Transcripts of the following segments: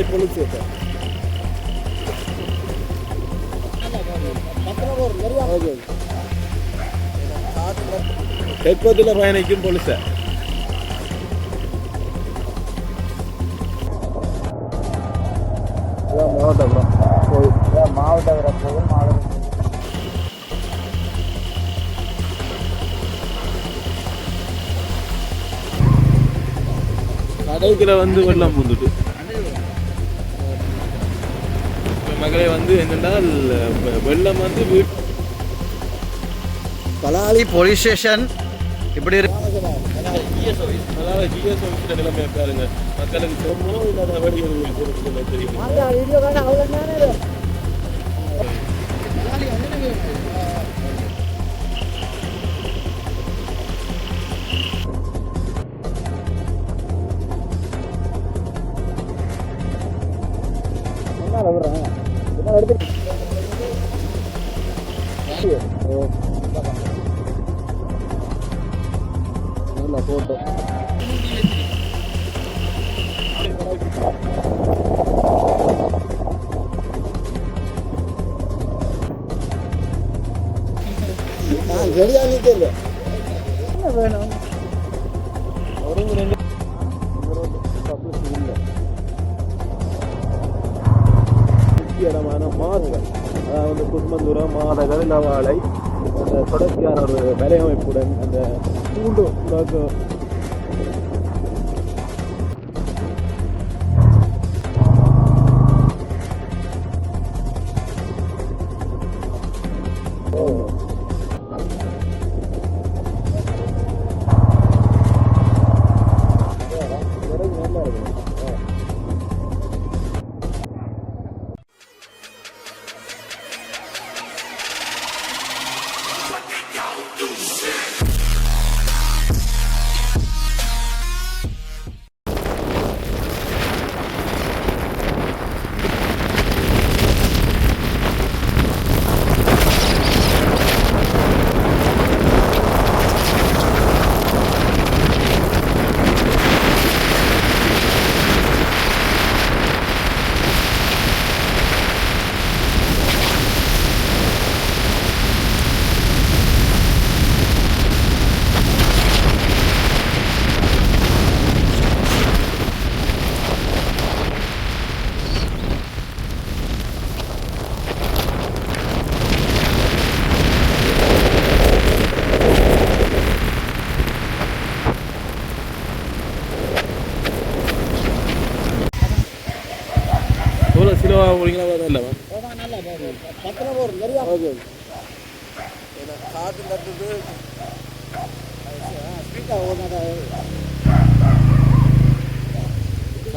உள்ளது தலாலை police station okay தெற்பத்தில் பயணிக்கும் போலீஸை மாவட்டம் மாவட்ட போகும் மாவட்ட கடைக்கிற வந்து வெள்ளம் பூந்துட்டு வந்து என்னென்றால் வெ- வெள்ளம் வந்து வீட் பலாலி போலீஸ் ஸ்டேஷன் இப்படி இருக்கு அதனால ஜிஎஸ் ஆஃபீஸில் நிலைமை பாருங்க மக்களுக்கு தெரியும் அதாவது குடும்பந்தூரம் மாதகள் அந்த தொடர்ச்சியான ஒரு வலையமைப்புடன் அந்த பூண்டு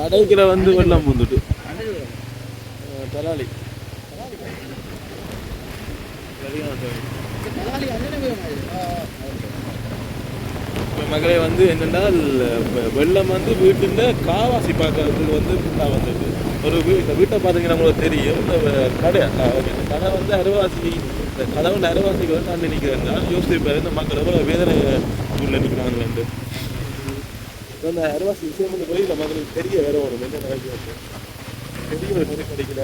கடைக்கிற வந்து வெள்ளம் வந்துட்டு தலாளி இப்போ மகளே வந்து என்னென்னால் வெ- வெள்ளம் வந்து வீட்டுல காவாசி பார்க்கறதுக்கு வந்து ஃபுல்லாக வந்தது ஒரு வீட்டை வீட்டை பார்த்தீங்கன்னா உங்களுக்கு தெரியும். இந்த கடை கடை வந்து அரைவாசி இந்த கடவுள் அரைவாசிக்கு வந்து நான் நினைக்கிறேன் யோசிப்பாரு இந்த மக்கள் எவ்வளோ வேதனை உள்ள நிற்கிறாங்கன்னு அந்த அருவாசி விஷயம் வந்து போய் நம்ம அதுக்கு தெரிய வேற ஒரு என்ன நடக்குது பெரிய ஒரு நெருக்கடிக்கிற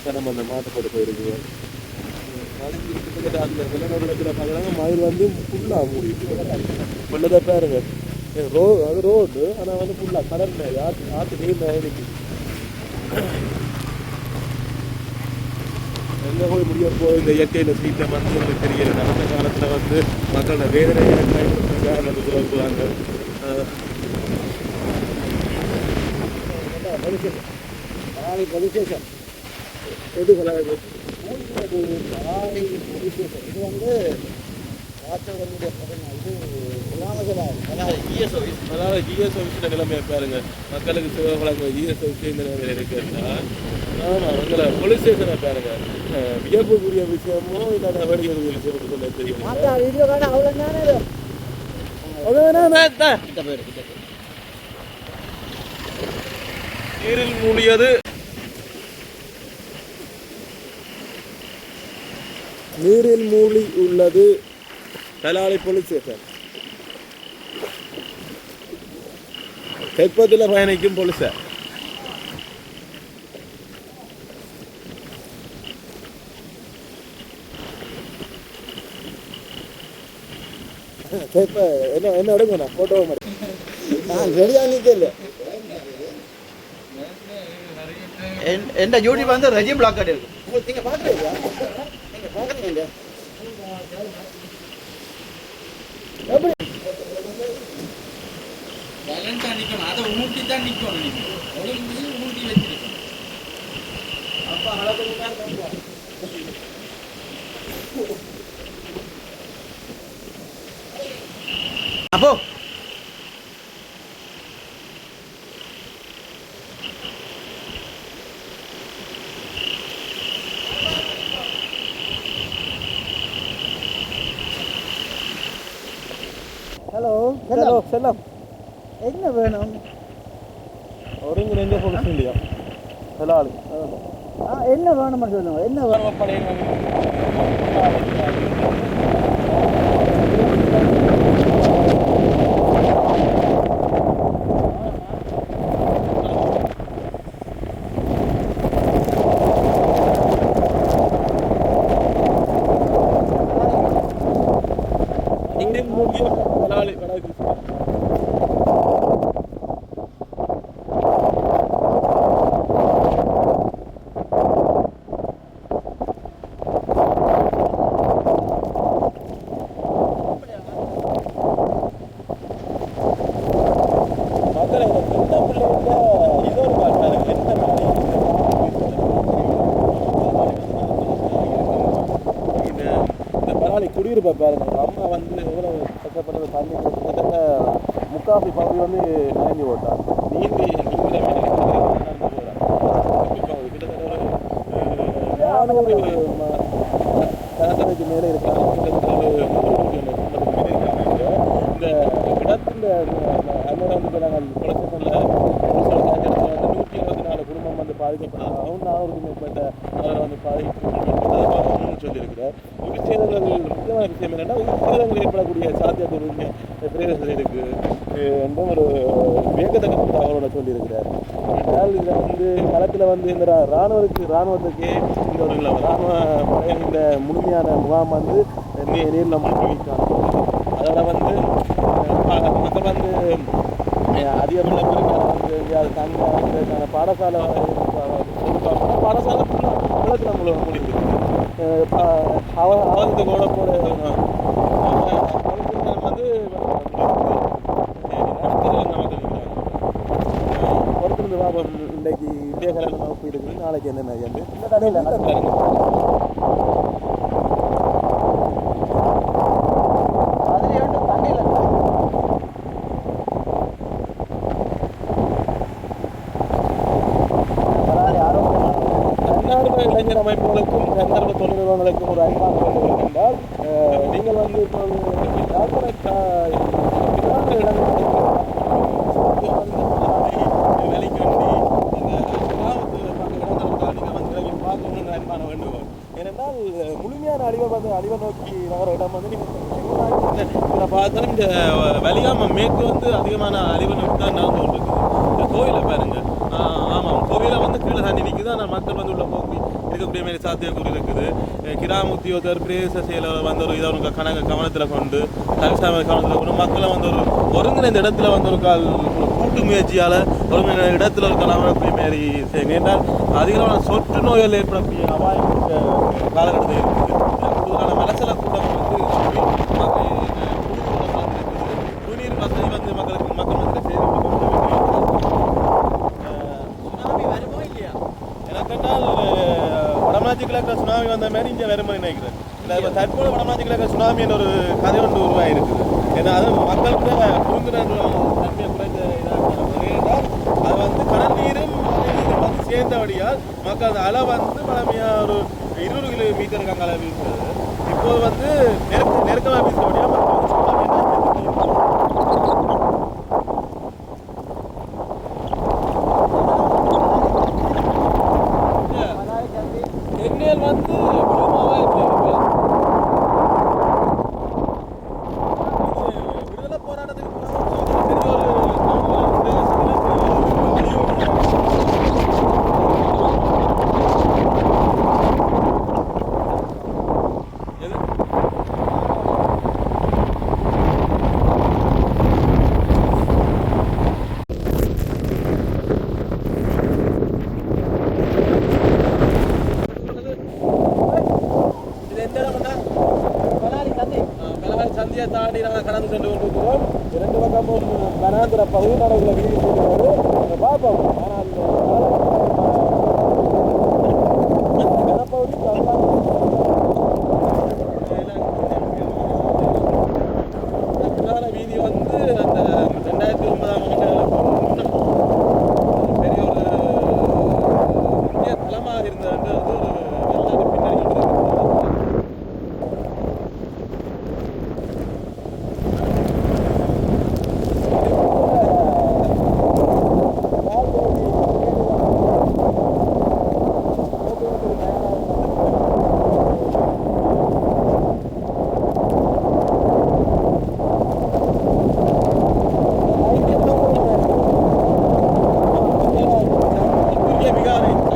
சனம் அந்த மாற்றப்பட்டு போயிருக்கு. அந்த விலங்கு அந்த பார்க்குறாங்க மயில் வந்து ஃபுல்லாக மூடிட்டு வெள்ளத்தை பாருங்க ரோ அது ரோடு ஆனால் வந்து ஃபுல்லாக கடல் ஆற்று ஆற்று நீர் மேலே எங்கே போய் முடிய போய் இந்த இயற்கையில் சீட்டில் வந்து எனக்கு தெரியல நடந்த காலத்தில் வந்து மக்களோட வேதனையை பயன்படுத்துறதுக்காக போலீஸ் ஸ்டேஷன் எது கலாச்சாரம் இது வந்து வாசகர்களுடைய இது வந்து இஎஸ் ஆஃபீஸ் அதாவது ஜிஎஸ் ஆஃபீஸில் நிலைமையை பாருங்க. மக்களுக்கு சேவை ஜிஎஸ் ஆஃபீஸ் இந்த நிலைமையில் இருக்குன்னா போலீஸ் ஸ்டேஷனை பாருங்க வியப்புக்குரிய விஷயமோ இல்லை நடவடிக்கைகள் சொல்லிட்டு சொல்ல தெரியும் அவ்வளோ நேரம் கிட்ட போயிடு கிட்ட போயிடு நீரில் மூடியது நீரில் மூழ்கி உள்ளது தலாலை போலீஸ் ஸ்டேஷன். தெற்பத்தில் பயணிக்கும் பொலிச என்ன என்ன எடுங்கண்ணா போட்டோ மாதிரி. நான் ரெடியாக நிற்கல எந்த யூடியூப் வந்து ரெஜிம் பிளாக் கார்டு இருக்கு. நீங்கள் பார்க்குறீங்களா நீங்கள் பார்க்குறீங்க வயலண்டா நிக்கணும். அதை ஊட்டி தான் நிக்கணும் நீங்க. ஒழுங்கு ஊட்டி வச்சிருக்கணும். அப்போ ஹலோ செல்லம் என்ன வேணும் ஒருங்க ரெண்டே பொலிஸ் இல்லையா ஹலோ ஆளு ஆ என்ன வேணும்னு சொல்லுங்க என்ன வேணும் இங்கே மூடிய ஹலாலி வடாக்கு மக்களை இந்த சின்ன பிள்ளைங்க இதோ ஒரு பாட்டு என்ன மாதிரி இந்த பரவாயில்ல குடியிருப்பை பாருங்க அவங்க அம்மா வந்து எவ்வளவு கஷ்டப்பட்டது தண்ணி கிட்டத்தட்ட முக்காப்பி பகுதி வந்து நனைஞ்சு போட்டா. நீந்தி சராசரிக்கு மேலே இருக்காங்க. கிட்டத்தட்ட ஒரு நூறு. இந்த இடத்துல அண்ணன் வந்து நாங்கள் அந்த வந்து ராணுவத்துக்கு இந்த ஒரு ராணுவ இந்த முழுமையான முகாம் வந்து நீ நீரில் மூழ்கி வைக்காங்க அதோட வந்து மக்கள் வந்து அஹ் அதிகமான வந்து தங்க பாடசாலை பாடசாலை ஃபுல்லாக வெள்ளத்தில் முழு அவ அவலத்து கூட போட இன்றைக்கு கல்யாணம் கலையில் நோக்கி இருக்குது. நாளைக்கு என்னென்ன முழுமையான அழிவை வந்து அழிவை நோக்கி நகர இடம் வந்து நீங்கள் பார்த்தாலும் இந்த வலியாம மேற்கு வந்து அதிகமான அழிவை நோக்கி தான் நடந்து கொண்டிருக்குது இந்த கோயிலை பாருங்க. ஆமாம் கோவிலை வந்து கீழே தண்ணி நிற்குது ஆனால் மக்கள் வந்து உள்ள போக்கி இருக்கக்கூடிய மாதிரி சாத்தியக்கூறு இருக்குது. அஹ் கிராம உத்தியோகத்தர் பிரதேச செயலர் வந்து ஒரு இதை ஒரு கணக்கு கவனத்தில் கொண்டு தவிசாம கவனத்தில் கொண்டு மக்களை வந்து ஒரு ஒருங்கிணைந்த இடத்துல வந்து ஒரு கால் கூட்டு முயற்சியால் ஒருங்கிணைந்த இடத்துல ஒரு கலவரக்கூடிய மாரி செய்யுங்க என்றால் அதிகமான சொற்று நோய்கள் ஏற்படக்கூடிய அபாயம் காலகட்டத்தில் இருக்குது கூடுதலான மலசல கூட்டம் வந்து மக்கள் குடிநீர் வசதி வந்து மக்களுக்கு மக்கள் வந்து செய்து சுனாமி வருமோ இல்லையா எனக்கு கேட்டால் வடமாச்சி கிழக்கு சுனாமி வந்த மாதிரி இங்கே வருமோ நினைக்கிறேன் இல்லை இப்போ தற்போது வடமாச்சி கிழக்கு சுனாமி என்ற ஒரு கதை ஒன்று உருவாயிருக்குது ஏன்னா அது மக்களுக்கு புரிந்துணர்வு தன்மையை குறைந்த ஏனென்றால் அது வந்து கடல் நீரும் வந்து சேர்ந்தபடியால் மக்கள் அந்த அலை வந்து பழமையாக ஒரு இருநூறு கிலோமீட்டருக்கு அங்கே வீசுறது இப்போது வந்து நெருக்க நெருக்கமாக வீசுறபடியாக மக்கள் சுனாமி பிரிட்ஜை தாண்டி நாங்கள் கடந்து சென்று கொண்டிருக்கிறோம் இரண்டு பக்கமும் வனாந்திர பகுதி நடவுகளை வீதி செல்கிறது பார்ப்போம் ஆனால் Obrigado, hein?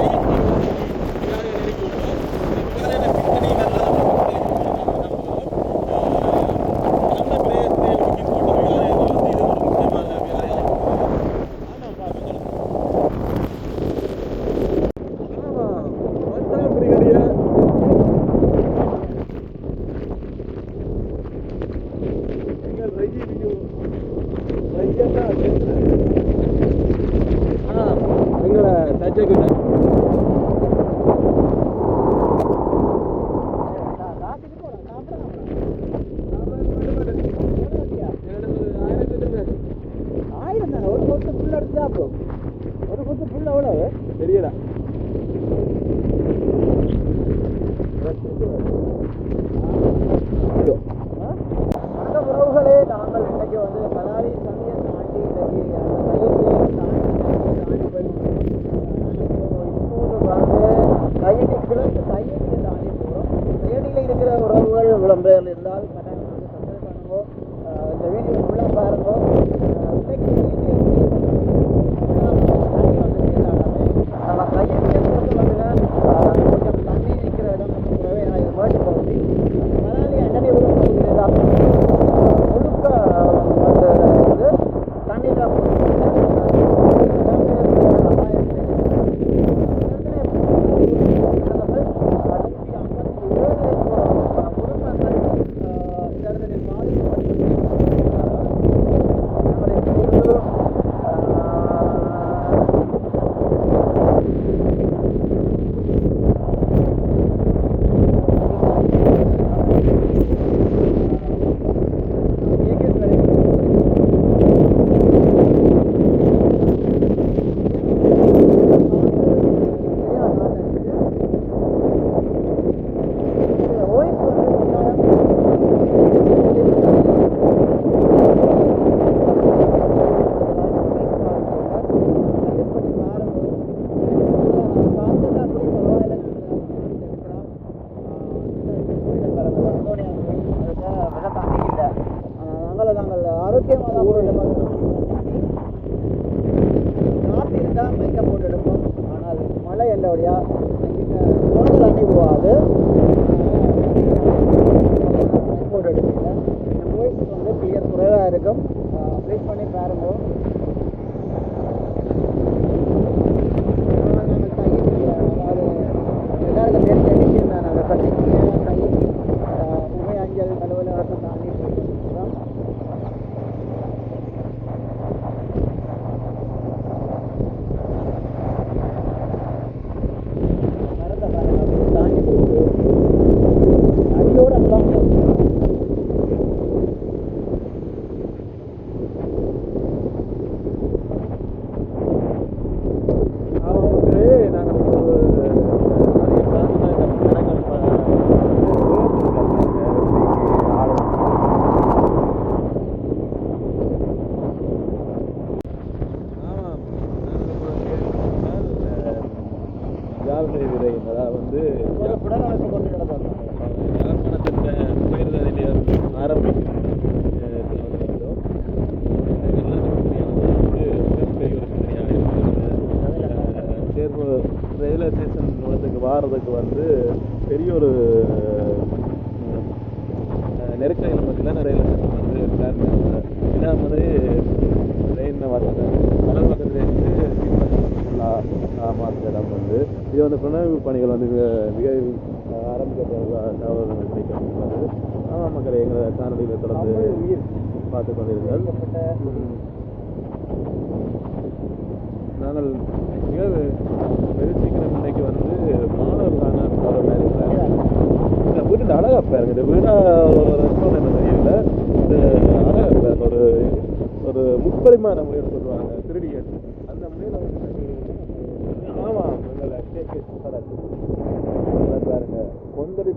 cara, meu.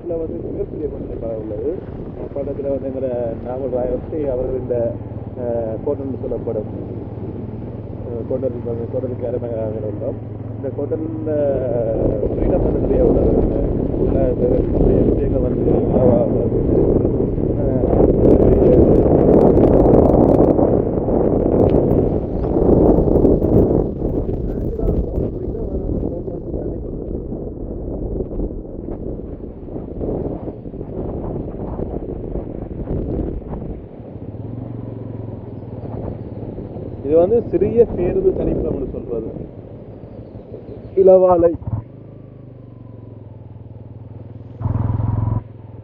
கொந்தளிப்பில் வந்து மிகப்பெரிய கொந்தளிப்பாக உள்ளது. பக்கத்தில் வந்து எங்களை நாமல் ராயவத்தை அவர்கள் இந்த கோட்டல் சொல்லப்படும் கோட்டல் கோட்டலுக்கு அருமையாக உள்ளோம் இந்த கோட்டலில் ஃப்ரீடம் பண்ணக்கூடிய உள்ள உள்ள விஷயங்கள் வந்து இது வந்து சிறிய பேருந்து தனிப்பிடம்னு சொல்றது. இளவாலை.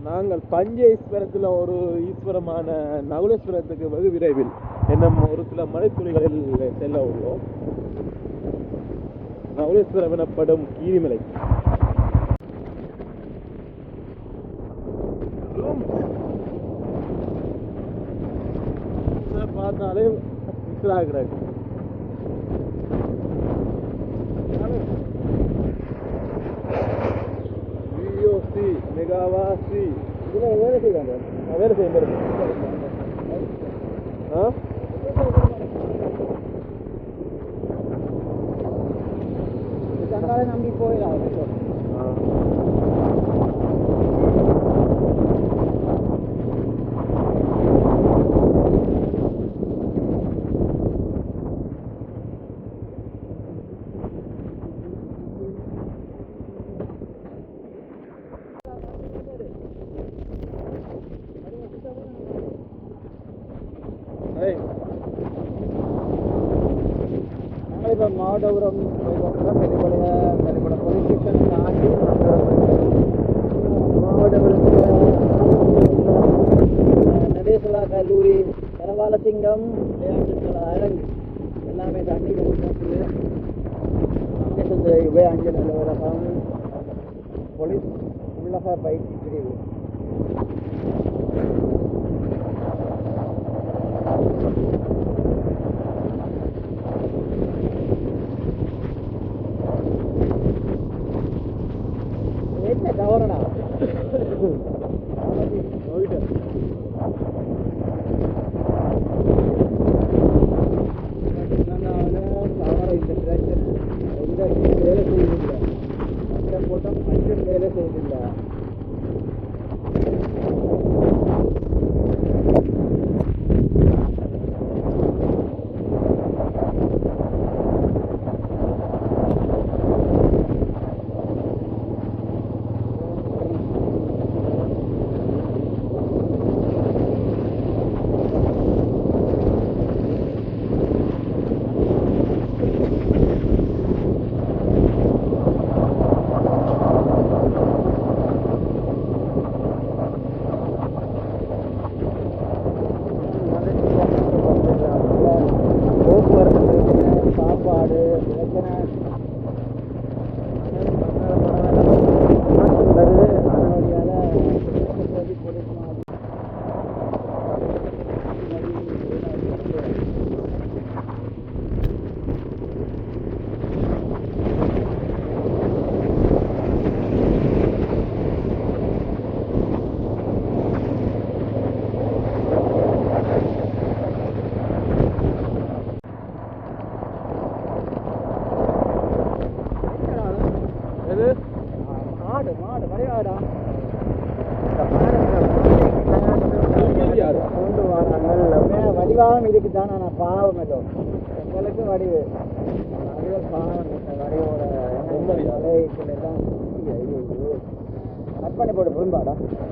நாங்கள் பஞ்ச ஈஸ்வரத்தில் ஒரு ஈஸ்வரமான நகுலேஸ்வரத்துக்கு வெகு விரைவில் என்னும் ஒரு சில மலைத்துளிகளில் செல்ல உள்ளோம். நகுலேஸ்வரம் எனப்படும் கீரிமலை. பார்த்தாலே மிஸ்ராகிறாங்க வேலை செய்வாங்க வேலை செய்யும் பாருங்க. ஆ நாங்கள் இப்போ மாவட்டபுரம் போய் போலீஸ் ஸ்டேஷன் தாண்டி மாவட்டபுரத்தில் நடேசலா கல்லூரி கரவாலசிங்கம் விளையாட்டு அரங்கு எல்லாமே தாண்டி வந்து அங்கே அஞ்சல் அலுவலகம் போலீஸ் உள்ளக பயிற்சி பிரிவு. இருக்கா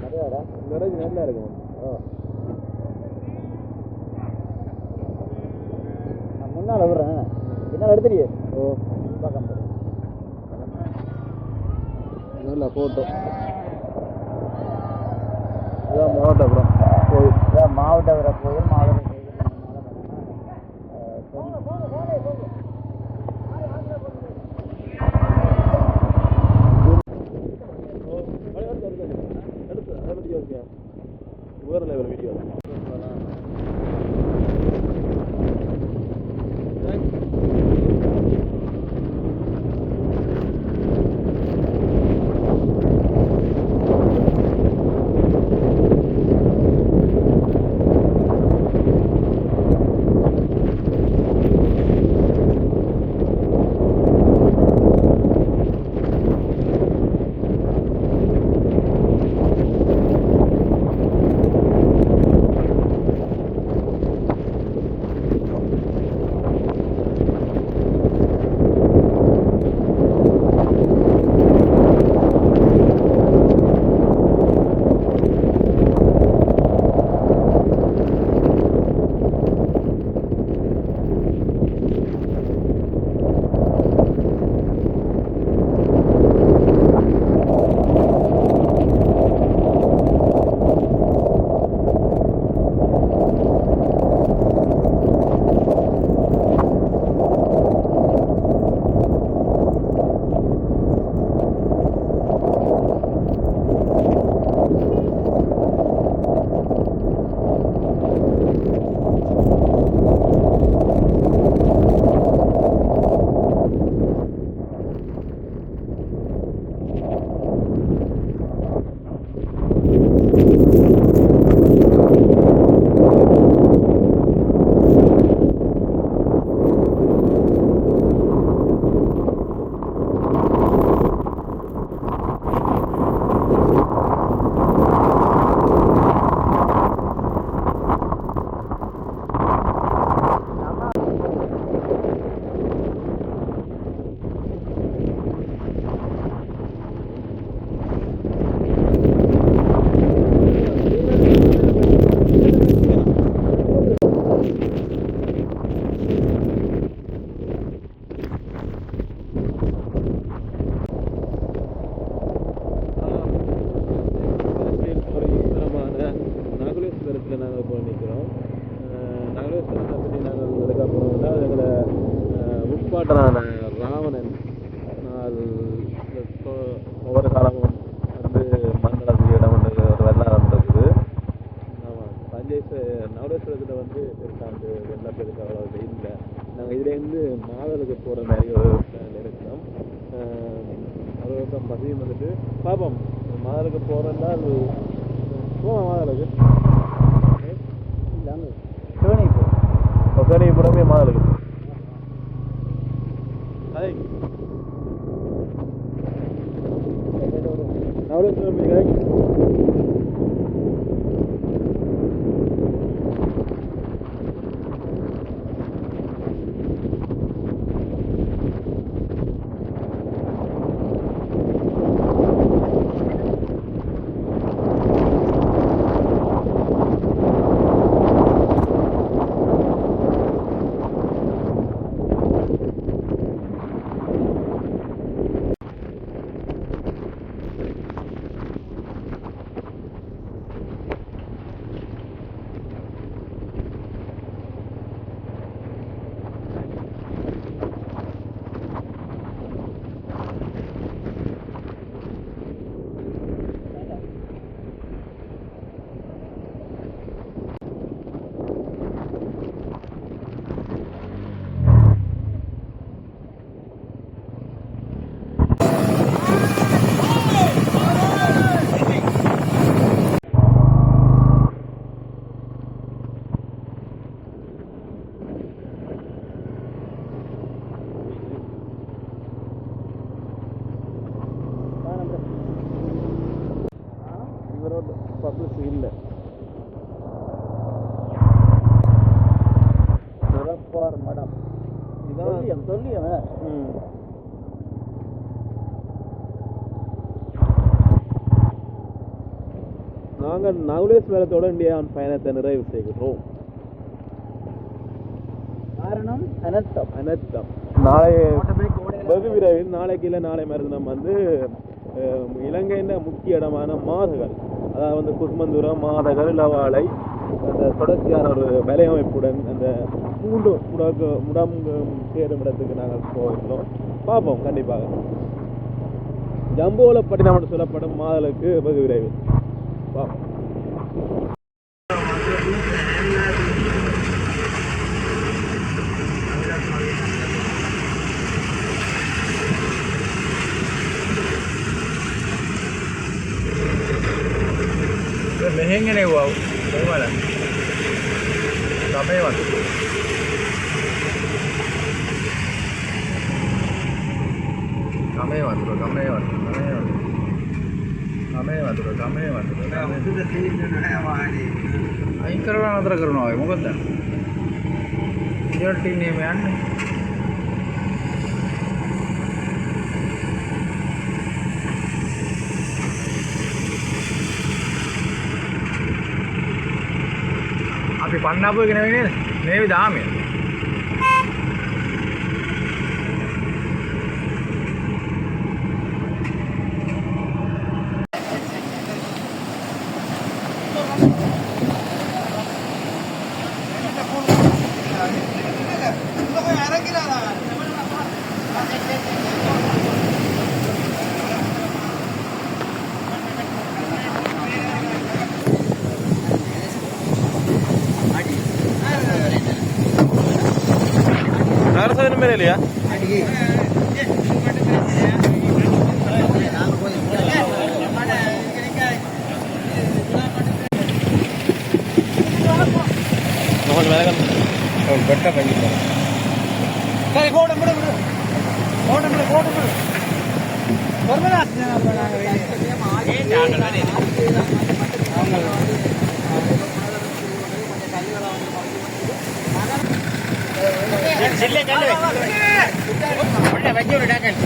நிறைய இருக்கும் நான் முன்னால் விடுறேன் என்னால் எடுத்துறியே ஓ பார்க்க photo Dobra, rozwoju Avrupa mı kaç? நாங்கள் நகுலேஸ்வரத்தோட இந்தியாவின் பயணத்தை நிறைவு செய்கிறோம். காரணம் அனர்த்தம். அனர்த்தம். நாளை வெகு விரைவில் நாளைக்கு இல்லை நாளை மறுதினம் வந்து இலங்கையின் முக்கிய இடமான மாதகள் அதாவது வந்து குசுமந்துரம் மாதகள் இளவாலை அந்த தொடர்ச்சியான ஒரு வலையமைப்புடன் அந்த மூன்று முடக்கு முடங்கு சேரும் இடத்துக்கு நாங்கள் போகிறோம் பார்ப்போம் கண்டிப்பாக. ஜம்போலப்பட்டினம் என்று சொல்லப்படும் மாதலுக்கு வெகு விரைவில். பார்ப்போம். Mehengen này. Wow, đấy mà là, làm mấy vậy? Kame matro, kame matro, kame matro, kame matro, kame matro. Kame matro. අයින් කරලා නතර කරනවා ඔය. මොකද? ඉතින් ටීම් එහෙම යන්නේ. අපි පන්නාපු එක නෙවෙයි නේද? මේවි දාමේ இல்லையா? கொஞ்சம் வேலை பெட்டாக பண்ணிக்கலாம் சரி போட விட விடு போட விடு போட விடு ಜಿಲ್ಲೆ ಒಳ್ಳೆ ವೈದ್ಯರು ಡಾಕ್ಟರ್